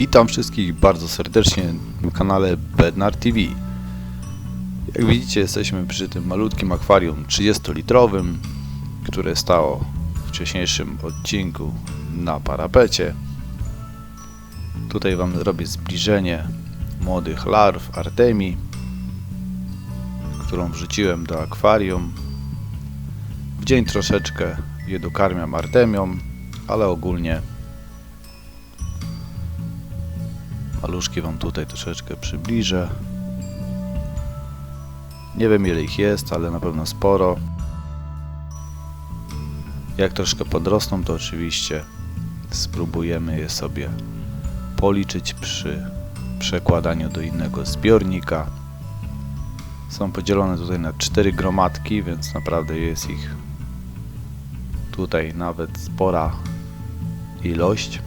Witam wszystkich bardzo serdecznie na kanale Bednar TV. Jak widzicie jesteśmy przy tym malutkim akwarium 30-litrowym, które stało w wcześniejszym odcinku na parapecie. Tutaj Wam zrobię zbliżenie młodych larw Artemii, którą wrzuciłem do akwarium. W dzień troszeczkę je dokarmiam Artemią, ale ogólnie Maluszki Wam tutaj troszeczkę przybliżę. Nie wiem ile ich jest, ale na pewno sporo. Jak troszkę podrosną, to oczywiście spróbujemy je sobie policzyć przy przekładaniu do innego zbiornika. Są podzielone tutaj na cztery gromadki, więc naprawdę jest ich tutaj nawet spora ilość.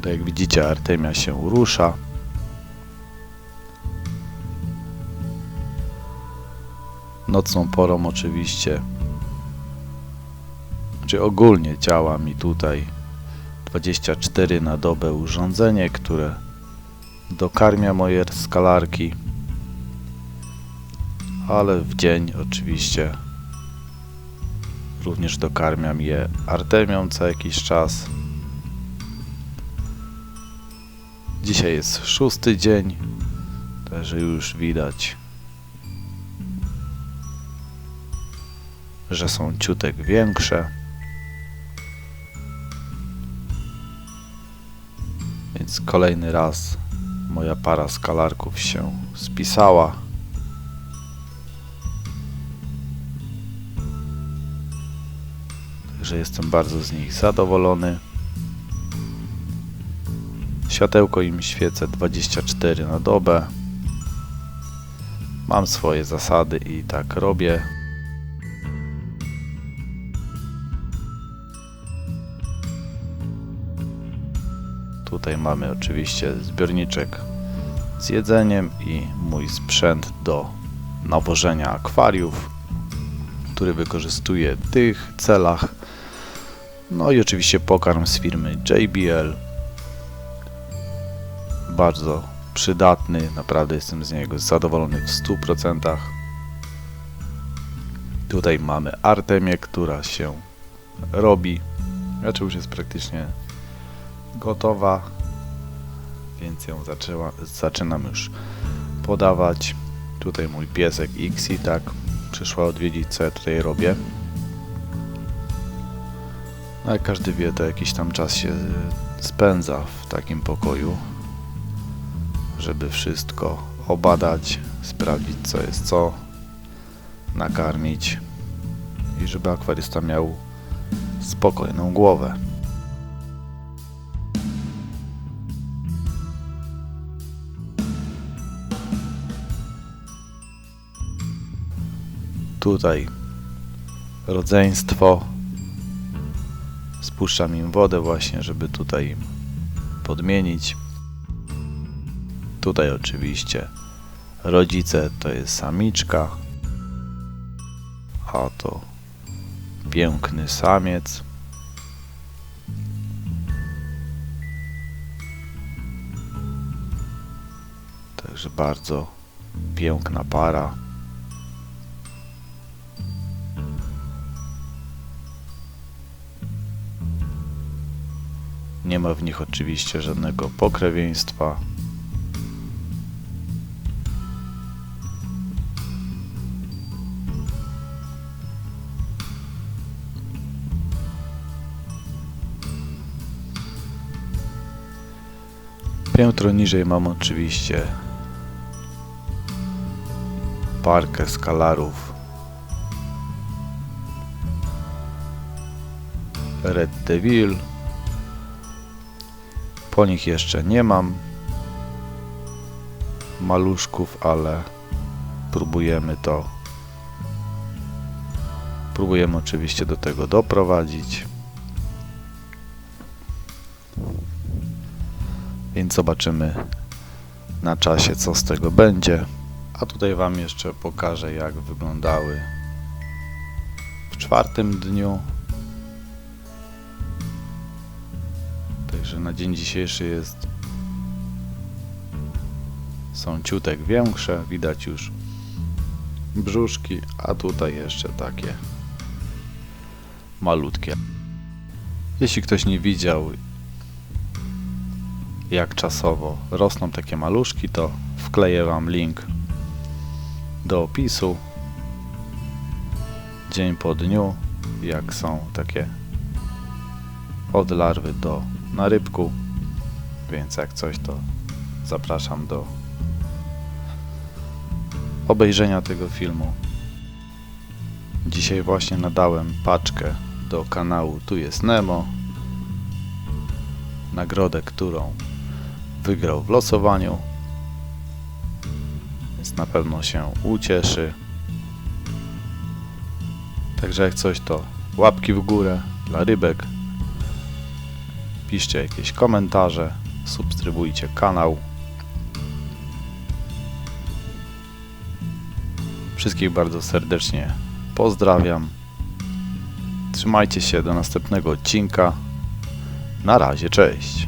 Tutaj jak widzicie Artemia się rusza. Nocną porą oczywiście. Czy ogólnie działa mi tutaj 24 na dobę urządzenie, które dokarmia moje skalarki. Ale w dzień oczywiście również dokarmiam je Artemią co jakiś czas. Dzisiaj jest szósty dzień, także już widać, że są ciutek większe. Więc kolejny raz moja para skalarków się spisała. Także jestem bardzo z nich zadowolony. Światełko im świecę 24 na dobę. Mam swoje zasady i tak robię. Tutaj mamy oczywiście zbiorniczek z jedzeniem i mój sprzęt do nawożenia akwariów, który wykorzystuję w tych celach. No i oczywiście pokarm z firmy JBL bardzo przydatny, naprawdę jestem z niego zadowolony w 100%. Tutaj mamy Artemię, która się robi, znaczy już jest praktycznie gotowa, więc ją zaczęła, zaczynam już podawać. Tutaj mój piesek Xi tak przyszła odwiedzić, co ja tutaj robię. No jak każdy wie, to jakiś tam czas się spędza w takim pokoju żeby wszystko obadać, sprawdzić co jest co, nakarmić i żeby akwarysta miał spokojną głowę. Tutaj rodzeństwo. Spuszczam im wodę właśnie, żeby tutaj im podmienić. Tutaj oczywiście rodzice to jest samiczka, a to piękny samiec. Także bardzo piękna para. Nie ma w nich oczywiście żadnego pokrewieństwa. Piętro niżej mam oczywiście parkę skalarów. Red Devil. Po nich jeszcze nie mam maluszków, ale próbujemy to. Próbujemy oczywiście do tego doprowadzić Więc zobaczymy na czasie, co z tego będzie. A tutaj Wam jeszcze pokażę, jak wyglądały czwartym dniu. Także na dzień dzisiejszy jest są ciutek większe, widać już brzuszki, a tutaj jeszcze takie malutkie. Jeśli ktoś nie widział jak czasowo rosną takie maluszki, to wkleję Wam link do opisu dzień po dniu, jak są takie od larwy do narybku, więc jak coś to zapraszam do obejrzenia tego filmu. Dzisiaj właśnie nadałem paczkę do kanału Tu jest Nemo. Nagrodę, którą wygrał w losowaniu. Więc na pewno się ucieszy. Także jak coś to łapki w górę dla rybek. Piszcie jakieś komentarze, subskrybujcie kanał. Wszystkich bardzo serdecznie pozdrawiam. Trzymajcie się do następnego odcinka. Na razie, cześć.